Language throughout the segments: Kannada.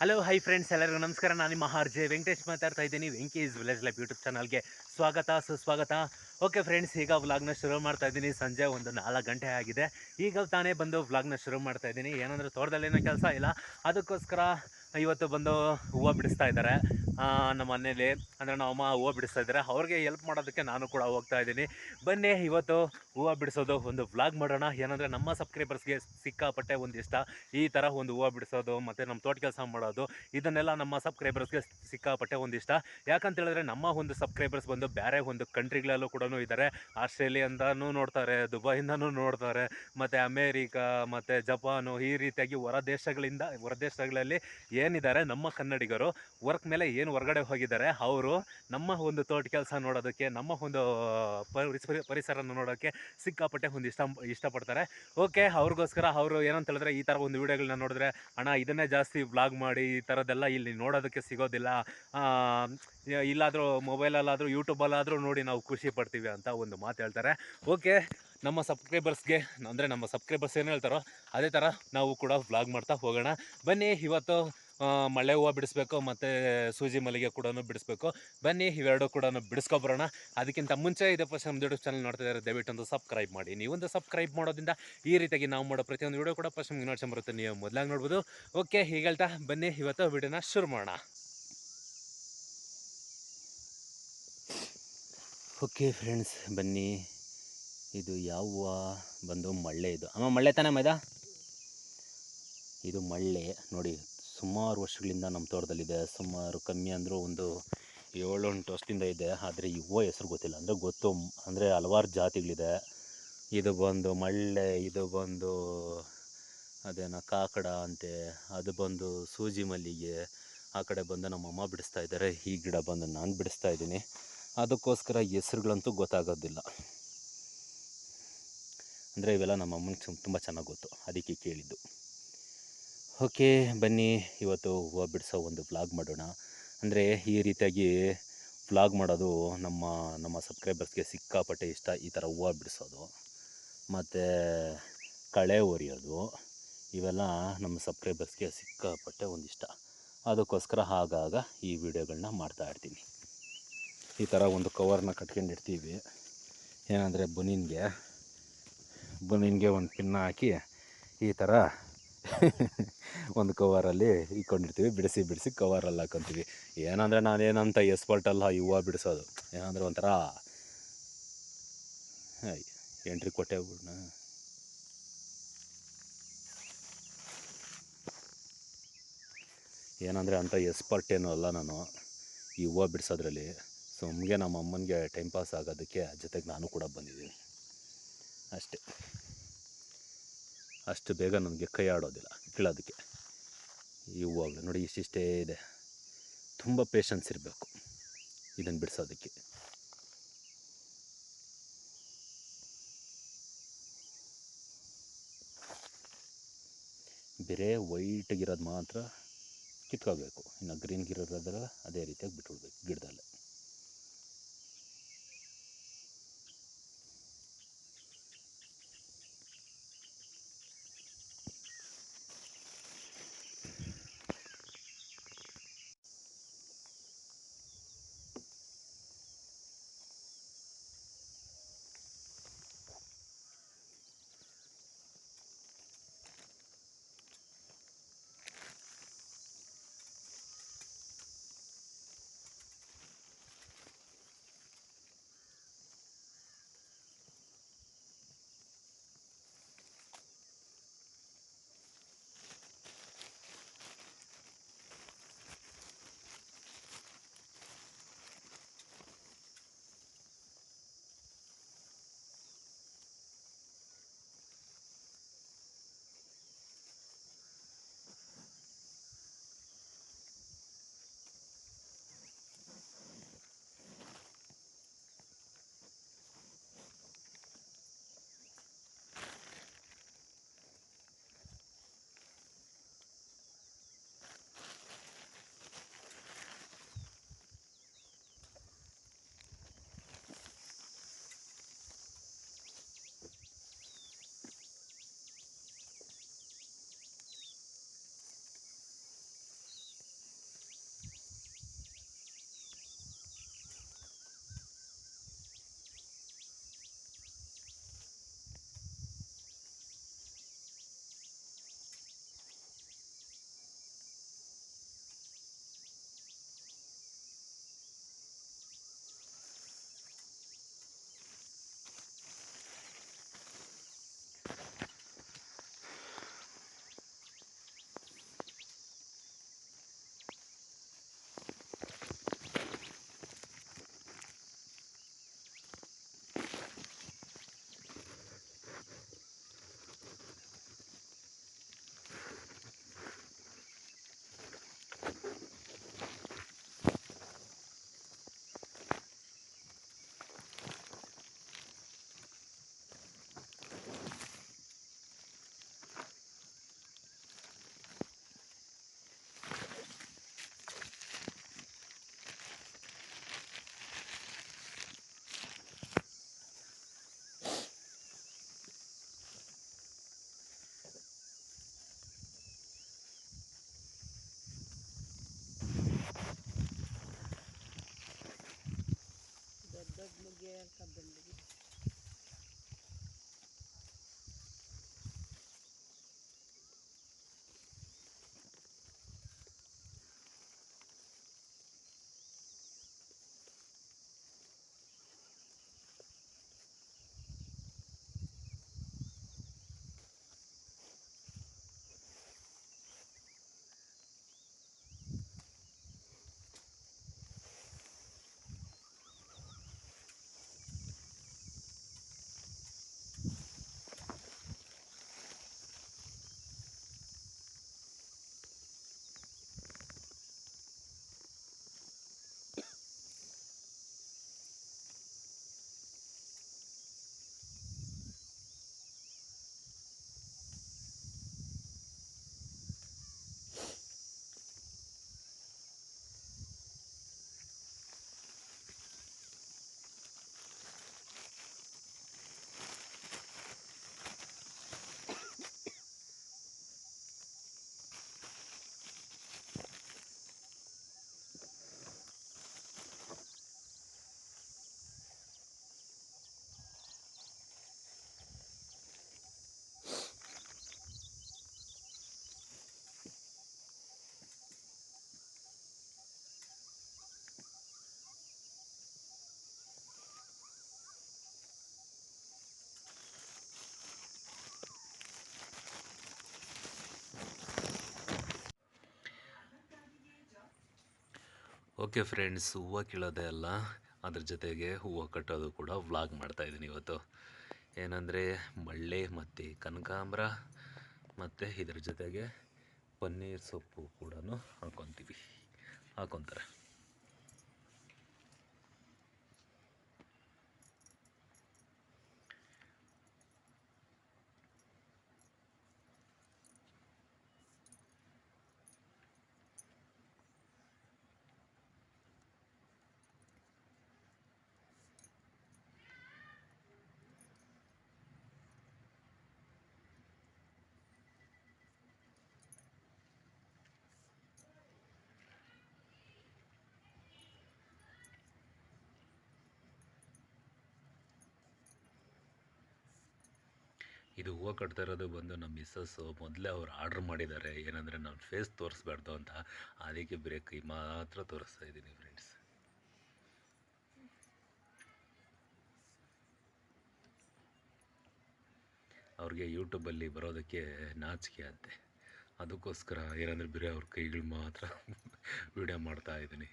ಹಲೋ ಹೈ ಫ್ರೆಂಡ್ಸ್ ಎಲ್ಲರಿಗೂ ನಮಸ್ಕಾರ. ನಾನು ನಿಮ್ಮ ಆರ್ ಜೆ ವೆಂಕಟೇಶ್ ಮಾತಾಡ್ತಾ ಇದ್ದೀನಿ. ವೆಂಕೀಸ್ ವಿಲೇಜ್ ಲೈಫ್ ಯೂಟ್ಯೂಬ್ ಚಾನಲ್ಗೆ ಸ್ವಾಗತ, ಸುಸ್ವಾಗತ. ಓಕೆ ಫ್ರೆಂಡ್ಸ್ ಈಗ ವ್ಲಾಗ್ನ ಶುರು ಮಾಡ್ತಾ ಇದ್ದೀನಿ. ಸಂಜೆ ಒಂದು ನಾಲ್ಕು ಗಂಟೆ ಆಗಿದೆ. ಈಗ ತಾನೇ ಬಂದು ವ್ಲಾಗ್ನ ಶುರು ಮಾಡ್ತಾ ಇದ್ದೀನಿ. ಏನಂದರೆ ತೋಟದಲ್ಲೇನೋ ಕೆಲಸ ಇಲ್ಲ. ಅದಕ್ಕೋಸ್ಕರ ಇವತ್ತು ಬಂದು ಹೂವು ಬಿಡಿಸ್ತಾ ಇದ್ದಾರೆ. ನಮ್ಮ ಮನೇಲಿ ಅಂದರೆ ನಮ್ಮ ಅಮ್ಮ ಹೂವು ಬಿಡಿಸ್ತಾ ಇದ್ದಾರೆ. ಅವ್ರಿಗೆ ಹೆಲ್ಪ್ ಮಾಡೋದಕ್ಕೆ ನಾನು ಕೂಡ ಹೋಗ್ತಾ ಇದ್ದೀನಿ. ಬನ್ನಿ, ಇವತ್ತು ಹೂವು ಬಿಡಿಸೋದು ಒಂದು ವ್ಲಾಗ್ ಮಾಡೋಣ. ಏನಂದರೆ ನಮ್ಮ ಸಬ್ಸ್ಕ್ರೈಬರ್ಸ್ಗೆ ಸಿಕ್ಕಾಪಟ್ಟೆ ಒಂದು ಇಷ್ಟ ಈ ಥರ ಒಂದು ಹೂವು ಬಿಡಿಸೋದು, ಮತ್ತು ನಮ್ಮ ತೋಟ ಕೆಲಸ ಮಾಡೋದು, ಇದನ್ನೆಲ್ಲ ನಮ್ಮ ಸಬ್ಸ್ಕ್ರೈಬರ್ಸ್ಗೆ ಸಿಕ್ಕಾಪಟ್ಟೆ ಒಂದು ಇಷ್ಟ ಯಾಕಂತ ಹೇಳಿದ್ರೆ ನಮ್ಮ ಒಂದು ಸಬ್ಸ್ಕ್ರೈಬರ್ಸ್ ಬಂದು ಬೇರೆ ಒಂದು ಕಂಟ್ರಿಗಳಲ್ಲೂ ಕೂಡ ಇದ್ದಾರೆ. ಆಸ್ಟ್ರೇಲಿಯಾದಿಂದನೂ ನೋಡ್ತಾರೆ, ದುಬೈಯಿಂದನೂ ನೋಡ್ತಾರೆ, ಮತ್ತು ಅಮೇರಿಕಾ, ಮತ್ತು ಜಪಾನು, ಈ ರೀತಿಯಾಗಿ ಹೊರ ದೇಶಗಳಿಂದ, ಹೊರ ದೇಶಗಳಲ್ಲಿ ಏನಿದ್ದಾರೆ ನಮ್ಮ ಕನ್ನಡಿಗರು, ವರ್ಕ್ ಮೇಲೆ ಏನು ಹೊರಗಡೆ ಹೋಗಿದ್ದಾರೆ, ಅವರು ನಮ್ಮ ಒಂದು ತೋಟ ಕೆಲಸ ನೋಡೋದಕ್ಕೆ, ನಮ್ಮ ಒಂದು ಪರಿಸರ ಪರಿಸರನ ನೋಡೋಕ್ಕೆ ಸಿಕ್ಕಾಪಟ್ಟೆ ಒಂದು ಇಷ್ಟ, ಇಷ್ಟಪಡ್ತಾರೆ. ಓಕೆ, ಅವ್ರಿಗೋಸ್ಕರ ಅವರು ಏನಂತ ಹೇಳಿದ್ರೆ ಈ ಥರ ಒಂದು ವಿಡಿಯೋಗಳನ್ನ ನೋಡಿದ್ರೆ, ಅಣ್ಣ, ಇದನ್ನೇ ಜಾಸ್ತಿ ವ್ಲಾಗ್ ಮಾಡಿ, ಈ ಥರದ್ದೆಲ್ಲ ಇಲ್ಲಿ ನೋಡೋದಕ್ಕೆ ಸಿಗೋದಿಲ್ಲ. ಇಲ್ಲಾದರೂ ಮೊಬೈಲಲ್ಲಾದರೂ ಯೂಟ್ಯೂಬಲ್ಲಾದರೂ ನೋಡಿ ನಾವು ಖುಷಿ ಪಡ್ತೀವಿ ಅಂತ ಒಂದು ಮಾತು ಹೇಳ್ತಾರೆ. ಓಕೆ, ನಮ್ಮ ಸಬ್ಸ್ಕ್ರೈಬರ್ಸ್ಗೆ ಅಂದರೆ ನಮ್ಮ ಸಬ್ಸ್ಕ್ರೈಬರ್ಸ್ ಏನು ಹೇಳ್ತಾರೋ, ಅದೇ ಥರ ನಾವು ಕೂಡ ವ್ಲಾಗ್ ಮಾಡ್ತಾ ಹೋಗೋಣ. ಬನ್ನಿ, ಇವತ್ತು ಮಳೆ ಹೂವು ಬಿಡಿಸ್ಬೇಕು ಮತ್ತು ಸೂಜಿ ಮಲ್ಲಿಗೆ ಕೂಡ ಬಿಡಿಸ್ಬೇಕು. ಬನ್ನಿ, ಇವೆರಡು ಕೂಡ ಬಿಡಿಸ್ಕೊಬರೋಣ. ಅದಕ್ಕಿಂತ ಮುಂಚೆ ಇದೇ ಫಸ್ಟ್ ನಮ್ಮ ಯೂಟ್ಯೂಬ್ ಚಾನಲ್ ನೋಡ್ತಾ ಇದ್ದಾರೆ ದಯವಿಟ್ಟು ಒಂದು ಸಬ್ಸ್ಕ್ರೈಬ್ ಮಾಡಿ. ನೀವೊಂದು ಸಬ್ಸ್ಕ್ರೈಬ್ ಮಾಡೋದ್ರಿಂದ ಈ ರೀತಿಯಾಗಿ ನಾವು ಮಾಡೋ ಪ್ರತಿಯೊಂದು ವಿಡಿಯೋ ಕೂಡ ಫಸ್ಟ್ ನಿಮ್ಗೆ ಬರುತ್ತೆ. ನೀವು ಮೊದಲಾಗಿ ನೋಡ್ಬೋದು. ಓಕೆ ಹೀಗೆ ಹೇಳ್ತಾ ಬನ್ನಿ, ಇವತ್ತು ವಿಡಿಯೋನ ಶುರು ಮಾಡೋಣ. ಓಕೆ ಫ್ರೆಂಡ್ಸ್, ಬನ್ನಿ. ಇದು ಯಾವ ಬಂದು ಮಳ್ಳೆ ಇದು. ಅಮ್ಮ, ಮಳ್ಳೆ ತಾನೇ ಮೈದಾ ಇದು ಮಳ್ಳೆ. ನೋಡಿ. ಸುಮಾರು ವರ್ಷಗಳಿಂದ ನಮ್ಮ ತೋಟದಲ್ಲಿದೆ. ಸುಮಾರು ಕಮ್ಮಿ ಅಂದರೂ ಒಂದು ಏಳು ಎಂಟು ವರ್ಷದಿಂದ ಇದೆ. ಆದರೆ ಇವೋ ಹೆಸ್ರು ಗೊತ್ತಿಲ್ಲ. ಅಂದರೆ ಗೊತ್ತು. ಅಂದರೆ ಹಲವಾರು ಜಾತಿಗಳಿದೆ. ಇದು ಬಂದು ಮಳ್ಳೆ, ಇದು ಬಂದು ಅದೇನೋ ಕಾಕಡ ಅಂತೆ, ಅದು ಬಂದು ಸೂಜಿ ಮಲ್ಲಿಗೆ, ಆ ಕಡೆ ಬಂದು ನಮ್ಮ ಅಮ್ಮ ಬಿಡಿಸ್ತಾ ಇದ್ದಾರೆ. ಈ ಗಿಡ ಬಂದು ನಾನು ಬಿಡಿಸ್ತಾ ಇದ್ದೀನಿ. ಅದಕ್ಕೋಸ್ಕರ ಹೆಸ್ರುಗಳಂತೂ ಗೊತ್ತಾಗೋದಿಲ್ಲ. ಅಂದರೆ ಇವೆಲ್ಲ ನಮ್ಮ ಅಮ್ಮನಿಗೆ ತುಂಬ ಚೆನ್ನಾಗಿ ಗೊತ್ತು. ಅದಕ್ಕೆ ಕೇಳಿದ್ದು. ಓಕೆ, ಬನ್ನಿ ಇವತ್ತು ಹೂವು ಬಿಡಿಸೋ ಒಂದು ವ್ಲಾಗ್ ಮಾಡೋಣ. ಅಂದರೆ ಈ ರೀತಿಯಾಗಿ ವ್ಲಾಗ್ ಮಾಡೋದು ನಮ್ಮ ನಮ್ಮ ಸಬ್ಸ್ಕ್ರೈಬರ್ಸ್ಗೆ ಸಿಕ್ಕಾಪಟ್ಟೆ ಇಷ್ಟ ಈ ಥರ ಹೂವು ಬಿಡಿಸೋದು ಮತ್ತು ಕಳೆ ಒರಿಯೋದು, ಇವೆಲ್ಲ ನಮ್ಮ ಸಬ್ಸ್ಕ್ರೈಬರ್ಸ್ಗೆ ಸಿಕ್ಕಾಪಟ್ಟೆ ಒಂದಿಷ್ಟ ಅದಕ್ಕೋಸ್ಕರ ಆಗಾಗ ಈ ವಿಡಿಯೋಗಳನ್ನ ಮಾಡ್ತಾ ಇರ್ತೀನಿ. ಈ ಥರ ಒಂದು ಕವರ್ನ ಕಟ್ಕೊಂಡಿರ್ತೀವಿ. ಏನಂದರೆ ಬುನಿನ್ಗೆ ಬುನಿನ್ಗೆ ಒಂದು ಪಿನ್ನ ಹಾಕಿ ಈ ಥರ ಒಂದು ಕವರಲ್ಲಿ ಇಟ್ಕೊಂಡಿರ್ತೀವಿ ಬಿಡಿಸಿ ಬಿಡಿಸಿ ಕವರಲ್ಲಿ ಹಾಕೊತೀವಿ. ಏನಂದರೆ ನಾನೇನಂತ ಎಸ್ಪರ್ಟಲ್ಲ ಯುವ ಹೂವು ಬಿಡಿಸೋದು. ಏನಂದರೆ ಒಂಥರ ಎಂಟ್ರಿ ಕೊಟ್ಟೆ ಬಿಡೋಣ ಏನಂದರೆ ಅಂಥ ಎಸ್ಪರ್ಟ್ ಏನೂ ಅಲ್ಲ ನಾನು, ಈ ಹೂವು ಬಿಡಿಸೋದ್ರಲ್ಲಿ. ಸುಮ್ಮನೆ ನಮ್ಮ ಅಮ್ಮನಿಗೆ ಟೈಮ್ ಪಾಸ್ ಆಗೋದಕ್ಕೆ ಜೊತೆಗೆ ನಾನು ಕೂಡ ಬಂದಿದ್ದೀನಿ. ಅಷ್ಟೇ. ಅಷ್ಟು ಬೇಗ ನನಗೆ ಕೈ ಆಡೋದಿಲ್ಲ ಕೀಳೋದಕ್ಕೆ ಈ ಹೂವಾಗಲು ನೋಡಿ ಇಷ್ಟಿಷ್ಟೇ ಇದೆ. ತುಂಬ ಪೇಷನ್ಸ್ ಇರಬೇಕು ಇದನ್ನು ಬಿಡಿಸೋದಕ್ಕೆ. ಬೇರೆ ವೈಟಿಗಿರೋದು ಮಾತ್ರ ಕಿತ್ಕೋಬೇಕು ಇನ್ನು ಗ್ರೀನ್ ಗಿರೋದ್ರಲ್ಲ ಅದೇ ರೀತಿಯಾಗಿ ಬಿಟ್ಬಿಡ್ಬೇಕು ಗಿಡದಲ್ಲೇ. ಓಕೆ ಫ್ರೆಂಡ್ಸ್, ಹೂವು ಕೀಳೋದೆ ಅಲ್ಲ, ಅದ್ರ ಜೊತೆಗೆ ಹೂವು ಕಟ್ಟೋದು ಕೂಡ ವ್ಲಾಗ್ ಮಾಡ್ತಾಯಿದ್ದೀನಿ ಇವತ್ತು. ಏನಂದರೆ ಮಳ್ಳೆ ಮತ್ತು ಕನಕಾಂಬರ ಮತ್ತು ಇದ್ರ ಜೊತೆಗೆ ಪನ್ನೀರ್ ಸೊಪ್ಪು ಕೂಡ ಹಾಕ್ಕೊತೀವಿ ಹಾಕ್ಕೊತಾರೆ ಇದು ಹೂವು ಕಟ್ತಾ ಇರೋದು ಬಂದು ನಮ್ಮ ಮಿಸ್ಸಸ್ಸು ಮೊದಲೇ ಅವ್ರು ಆರ್ಡ್ರ್ ಮಾಡಿದ್ದಾರೆ. ಏನಂದರೆ ನಾನು ಫೇಸ್ ತೋರಿಸ್ಬಾರ್ದು ಅಂತ. ಅದಕ್ಕೆ ಬ್ರೇಕ್ ಮಾತ್ರ ತೋರಿಸ್ತಾ ಇದ್ದೀನಿ ಫ್ರೆಂಡ್ಸ್ ಅವ್ರಿಗೆ ಯೂಟ್ಯೂಬಲ್ಲಿ ಬರೋದಕ್ಕೆ ನಾಚಿಕೆ ಅಂತೆ. ಅದಕ್ಕೋಸ್ಕರ ಏನಂದರೆ ಬರೀ ಅವ್ರ ಕೈಗಳು ಮಾತ್ರ ವಿಡಿಯೋ ಮಾಡ್ತಾ ಇದ್ದೀನಿ.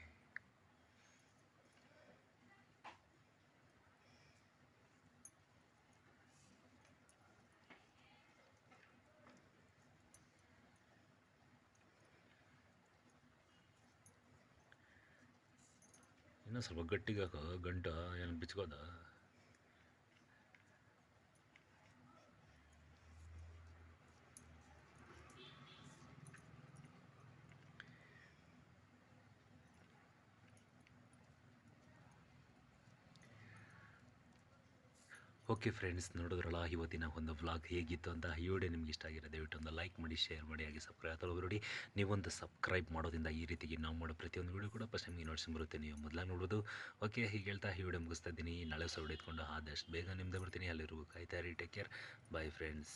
ಇನ್ನೂ ಸ್ವಲ್ಪ ಗಟ್ಟಿಗೆ ಹಾಕೋ ಓಕೆ ಫ್ರೆಂಡ್ಸ್, ನೋಡಿದ್ರಲ್ಲ, ಇವತ್ತಿನ ಒಂದು ವ್ಲಾಗ್ ಹೇಗಿತ್ತು ಅಂತ ಈ ವಿಡಿಯೋ ನಿಮ್ಗೆ ಇಷ್ಟ ಆಗಿರೋ ದಯವಿಟ್ಟು ಒಂದು ಲೈಕ್ ಮಾಡಿ ಶೇರ್ ಮಾಡಿ, ಹಾಗೆ ಸಬ್ಸ್ಕ್ರೈಬ್ ತಗೊಳ್ಬೇಡಿ ನೀವೊಂದು ಸಬ್ಸ್ಕ್ರೈಬ್ ಮಾಡೋದ್ರಿಂದ ಈ ರೀತಿಗೆ ನಾವು ಮಾಡೋ ಪ್ರತಿಯೊಂದು ವಿಡಿಯೋ ಕೂಡ ಫಸ್ಟ್ ನಿಮಗೆ ನೋಡ್ಸಿ ಬರುತ್ತೆ. ನೀವು ಮೊದಲ ನೋಡ್ಬೋದು. ಓಕೆ, ಹೀಗೆ ಹೇಳ್ತಾ ಈ ವಿಡಿಯೋ ಮುಗಿಸ್ತಾ ಇದ್ದೀನಿ. ನಾಳೆ ಸೌಡ್ ಆದಷ್ಟು ಬೇಗ ನಿಮ್ಮದೇ ಬರ್ತೀನಿ. ಅಲ್ಲಿರುವ ಕಾಯ್ತಾ ರೀ ಟೇಕ್ ಕೇರ್ ಬಾಯ್ ಫ್ರೆಂಡ್ಸ್